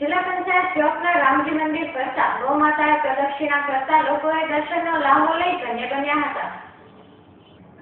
જિલ્લા પંચાયત ચોકના રામજી મંદિર ફરતા ગૌ માતાએ પ્રદક્ષિણા કરતા લોકોએ દર્શનનો લાહો લઈ ધન્ય બન્યા હતા.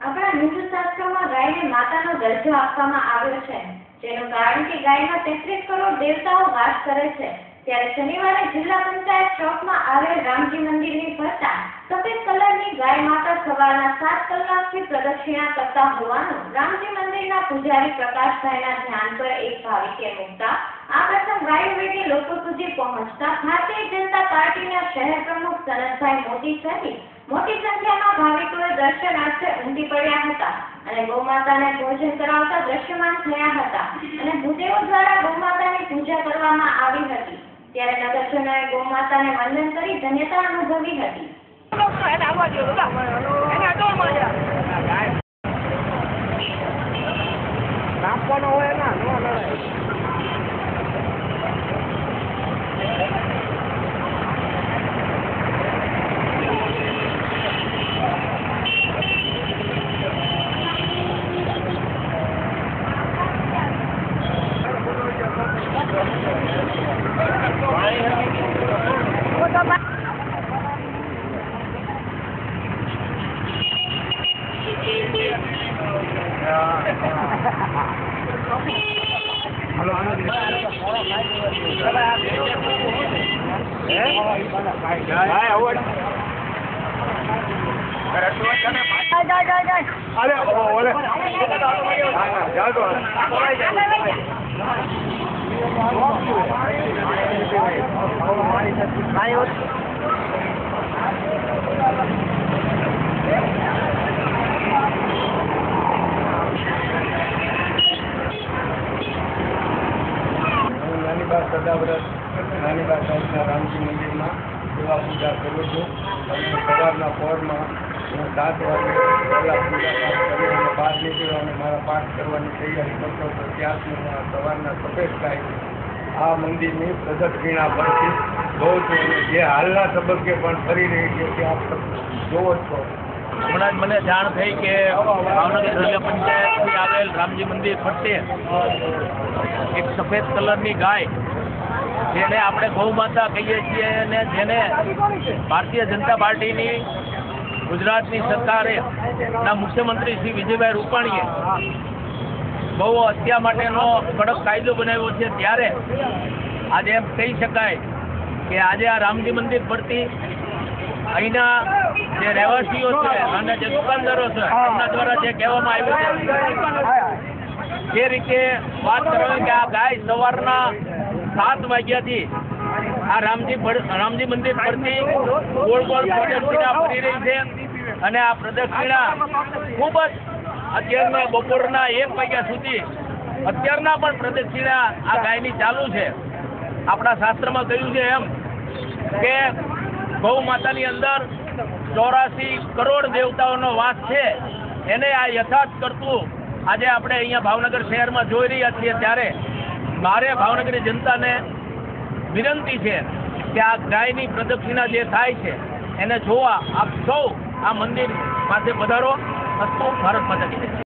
આપણા હિન્દુ શાસ્ત્રોમાં ગાયને માતાનો દરજ્જો આપવામાં આવ્યો છે, જેનું કારણ કે ગાયમાં તેત્રીસ કરોડ દેવતાઓ વાસ કરે છે. ત્યારે શનિવારે જિલ્લા પંચાયત ચોકમાં આવેલ રામજી મંદિરની ફરતા સફેદ કલરની ગાય માતા સવારના સાત કલાકથી પ્રદક્ષિણા કરતા હોવાનું રામજી મંદિરના પૂજારી પ્રકાશભાઈના ધ્યાન પર એક ભાવિકે મૂકતા આ પ્રસંગ ગાય વેઠે લોકો સુધી પહોંચતા ભારતીય જનતા પાર્ટીના શહેર પ્રમુખ સનતભાઈ મોદી સહિત મોટી સંખ્યામાં ભાવિકોએ દર્શનાર્થે ઉમટી પડ્યા હતા અને ગૌમાતાને ભોજન કરાવતા દ્રશ્યમાન થયા હતા અને ભૂદેવો દ્વારા ગૌમાતાની પૂજા કરવામાં આવી હતી. ત્યારે નગરજનોએ ગૌમાતાને વંદન કરી ધન્યતા અનુભવી હતી. અરે ઓલે જાતો હું નાનીબા સદાવ્રત નાનીબા સાહેબના રામજી મંદિરમાં સેવા પૂજા કરું છું. સવારના પહોરમાં હું સાત વાગે પૂજા પાઠ અને બહાર નીકળ્યો અને મારા પાઠ કરવાની તૈયારી કરતો હતો. ત્યારથી આ સવારના સફેદ ગાય આ મંદિરની પ્રદક્ષિણા પરથી બહુ છે જે હાલના તબક્કે પણ ફરી રહી છે તે આપ જોવો છો. હમણાં જ મને જાણ થઈ કે ભાવનગર જિલ્લા પંચાયતથી આવેલ રામજી મંદિર ફરતે એક સફેદ કલરની ગાય જેને આપણે ગૌ માતા કહીએ છીએ અને જેને ભારતીય જનતા પાર્ટીની ગુજરાતની સરકારે ના મુખ્યમંત્રી શ્રી વિજયભાઈ રૂપાણીએ બહુ હત્યા માટેનો કડક કાયદો બનાવ્યો છે ત્યારે આજે એમ કહી શકાય કે આજે આ રામજી મંદિર પરથી અહીંના જે રહેવાસીઓ છે અને જે દુકાનદારો છે, એમના દ્વારા જે કહેવામાં આવ્યું છે, જે રીતે વાત કરવાની કે આ ગાય સવારના સાત વાગ્યાથી આ રામજી રામજી મંદિર પરથી ગોળ ગોળ પ્રદક્ષિણા ફરી રહી છે. અને આ પ્રદક્ષિણા ખૂબ જ અત્યારના બપોરના એક વાગ્યા સુધી અત્યારના પણ પ્રદક્ષિણા આ ગાયની ચાલુ છે. આપણા શાસ્ત્રમાં કહ્યું છે એમ કે ગૌ માતાની અંદર ચોરાસી કરોડ દેવતાઓનો વાસ છે. એને આ યથાર્થ કરતું આજે આપણે અહીંયા ભાવનગર શહેરમાં જોઈ રહ્યા છીએ ત્યારે મારે ભાવનગરની જનતાને વિનંતી છે કે આ ગાયની પ્રદક્ષિણા જે થાય છે, એને જોવા આપ સૌ આ મંદિર પાસે પધારો અસ્તુ ભારત માતા.